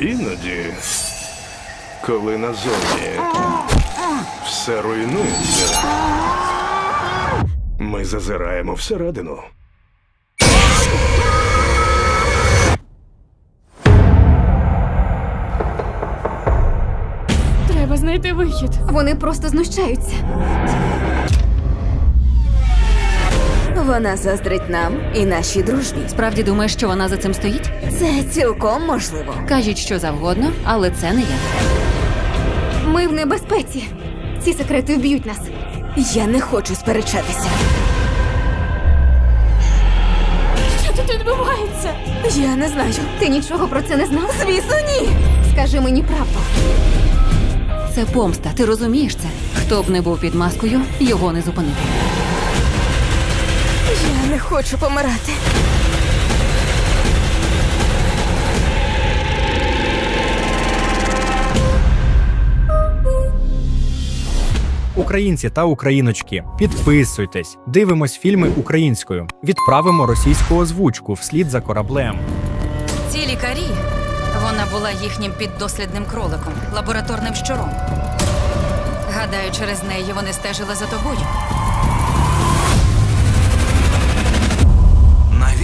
Іноді, коли назовні все руйнується, ми зазираємо всередину. Треба знайти вихід. Вони просто знущаються. Вона заздрить нам і нашій дружбі. Справді думаєш, що вона за цим стоїть? Це цілком можливо. Кажіть, що завгодно, але це не я. Ми в небезпеці. Ці секрети вб'ють нас. Я не хочу сперечатися. Що тут відбувається? Я не знаю. Ти нічого про це не знав? Звісно, ні. Скажи мені правду. Це помста. Ти розумієш це? Хто б не був під маскою, його не зупинити. Я не хочу помирати. Українці та україночки, підписуйтесь, дивимось фільми українською, відправимо російську озвучку вслід за кораблем. Ці лікарі. Вона була їхнім піддослідним кроликом, лабораторним щуром. Гадаю, через неї вони стежили за тобою.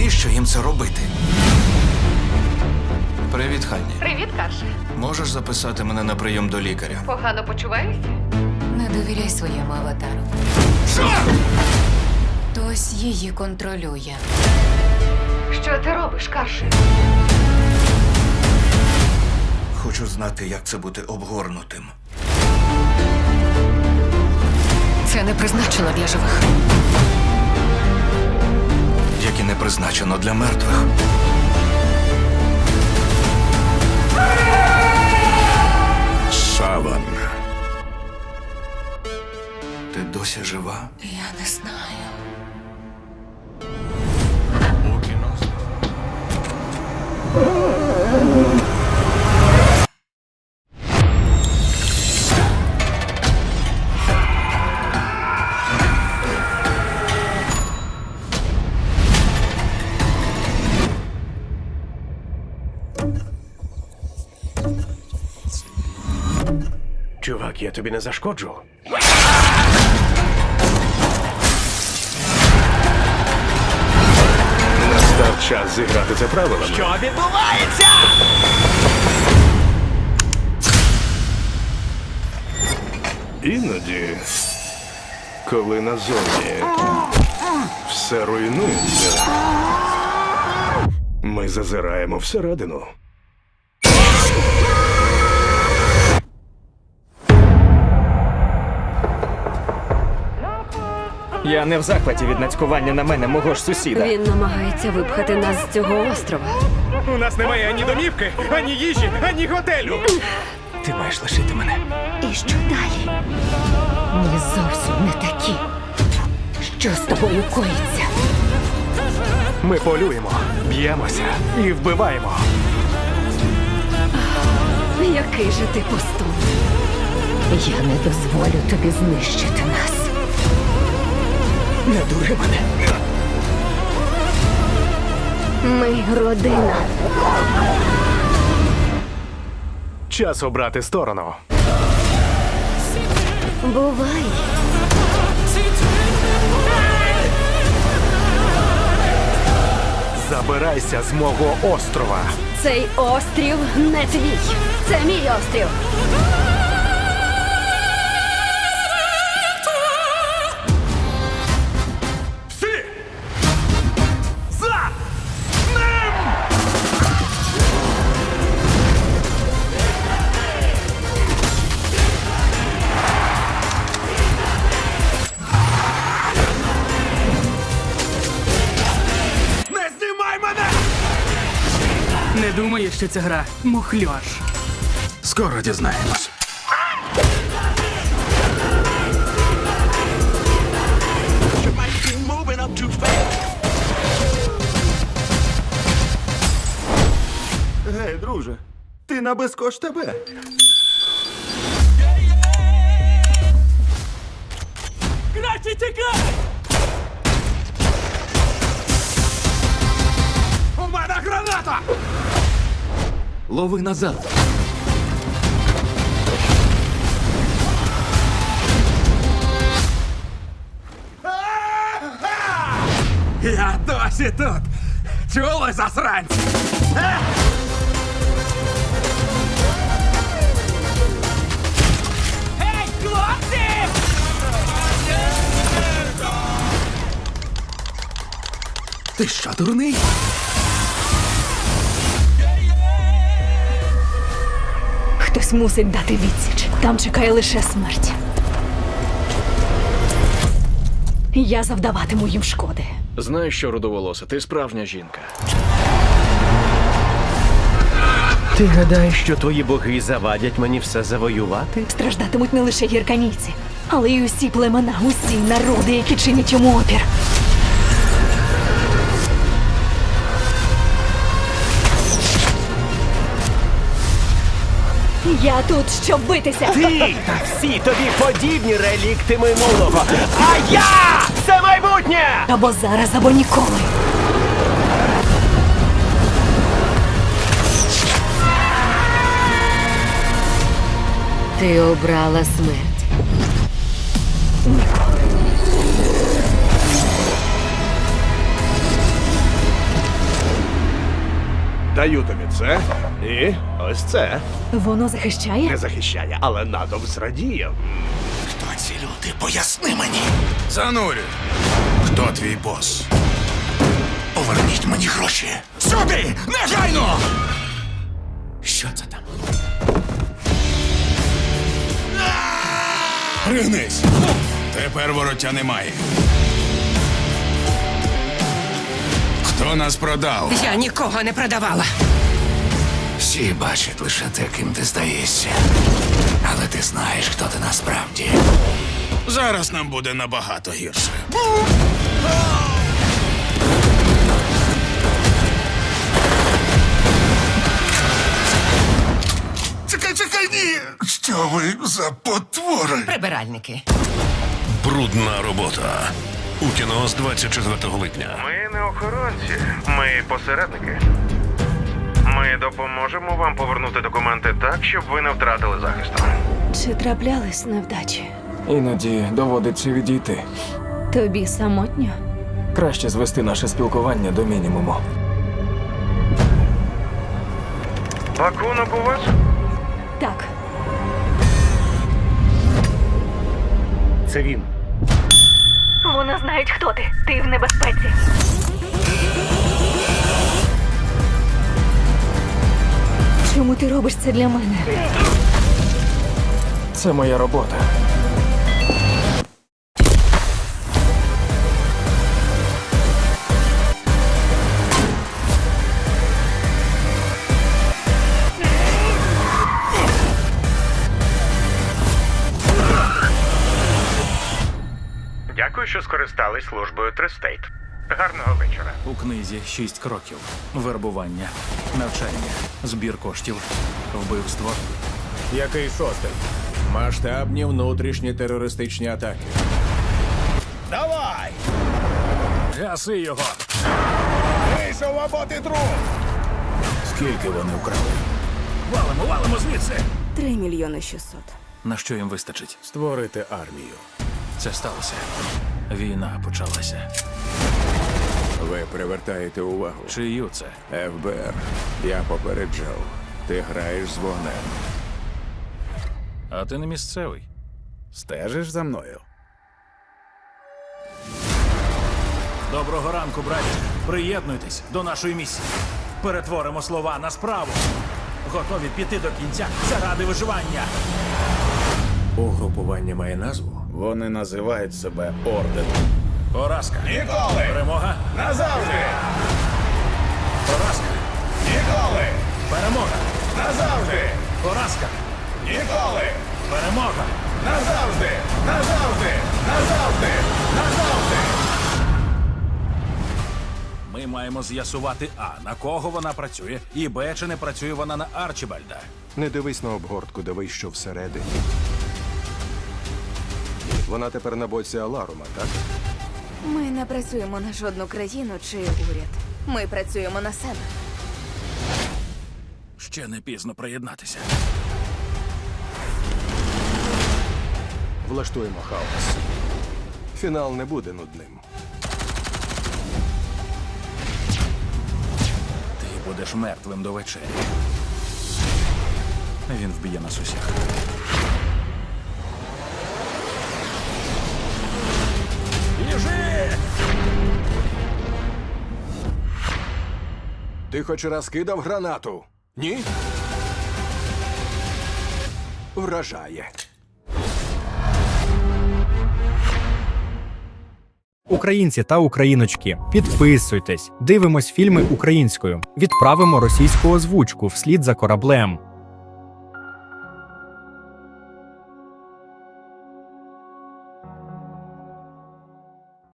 Навіщо їм це робити? Привіт, Ханні. Привіт, Карше. Можеш записати мене на прийом до лікаря? Погано почуваєшся? Не довіряй своєму аватару. Хтось її контролює. Що ти робиш, Карше? Хочу знати, як це бути обгорнутим. Це не призначено для живих. Не призначено для мертвих. Чувак, я тобі не зашкоджу. Настав час зіграти це правилами. Що відбувається? Іноді, коли назовні все руйнується, ми зазираємо всередину. Я не в захваті від нацькування на мене мого ж сусіда. Він намагається випхати нас з цього острова. У нас немає ані домівки, ані їжі, ані готелю. Ти маєш лишити мене. І що далі? Ми зовсім не такі. Що з тобою коїться? Ми полюємо, б'ємося і вбиваємо. Який же ти постун? Я не дозволю тобі знищити нас. Не дури мене. Ми родина. Час обрати сторону. Бувай. Забирайся з мого острова. Цей острів не твій. Це мій острів. Не думаю, що ця гра мухльош. Скоро дізнаємось. Гей, друже, ти на безкош тебе. Краще тікай! мене граната! Лови назад. Я досі тут. Чули засранці? Гей, хлопці! Ти що, дурний? Хтось мусить дати відсіч. Там чекає лише смерть. Я завдаватиму їм шкоди. Знаєш що, рудоволоса, ти справжня жінка. Ти гадаєш, що твої боги завадять мені все завоювати? Страждатимуть не лише гірканійці, але й усі племена, усі народи, які чинять йому опір. Я тут, щоб битися. Ти та всі тобі подібні релікти минулого. А я це майбутнє! Або зараз, або ніколи. Ти обрала смерть. Даю тобі це і ось це. Воно захищає? Не захищає, але натовп зрадіє. Хто ці люди? Поясни мені. Занурю. Хто твій бос? Поверніть мені гроші. Сюди! Негайно! Що це там? Пригнись. Тепер вороття немає. Хто нас продав? Я нікого не продавала. Всі бачать лише те, ким ти здаєшся. Але ти знаєш, хто ти насправді. Зараз нам буде набагато гірше. Чекай, чекай, ні! Що ви за потвори? Прибиральники. Брудна робота. У кіно з 24 липня. Ми не охоронці, ми посередники. Ми допоможемо вам повернути документи так, щоб ви не втратили захисту. Чи траплялись невдачі? Іноді доводиться відійти. Тобі самотньо? Краще звести наше спілкування до мінімуму. Пакунок у вас? Так. Це він. Вони знають, хто ти. Ти в небезпеці. Чому ти робиш це для мене? Це моя робота. Скористались службою Тристейт. Гарного вечора. У книзі шість кроків: вербування, навчання, збір коштів, вбивство. Який шостий? Масштабні внутрішні терористичні атаки. Давай! Гаси його! Вийшов або ти труп! Скільки вони вкрали? Валимо, валимо звідси! Три мільйони шістсот. На що їм вистачить? Створити армію. Це сталося. Війна почалася. Ви привертаєте увагу. Чию це? ФБР. Я попереджав. Ти граєш з вогнем. А ти не місцевий. Стежиш за мною. Доброго ранку, браті. Приєднуйтесь до нашої місії. Перетворимо слова на справу. Готові піти до кінця заради виживання. Угрупування має назву. Вони називають себе орденом. Поразка. Ніколи! Перемога. Назавжди! Поразка. Ніколи! Перемога. Назавжди! Поразка. Ніколи! Перемога. Назавжди! Назавжди! Назавжди! Назавжди! Ми маємо з'ясувати А, на кого вона працює, і Б, чи не працює вона на Арчібальда. Не дивись на обгортку, дивись, що всередині. Вона тепер на боці Аларума, так? Ми не працюємо на жодну країну чи уряд. Ми працюємо на себе. Ще не пізно приєднатися. Влаштуємо хаос. Фінал не буде нудним. Ти будеш мертвим до вечері. Він вб'є нас усіх. Біжи! Ти хоч раз кидав гранату? Ні? Вражає. Українці та україночки, підписуйтесь, дивимось фільми українською, відправимо російську озвучку вслід за кораблем.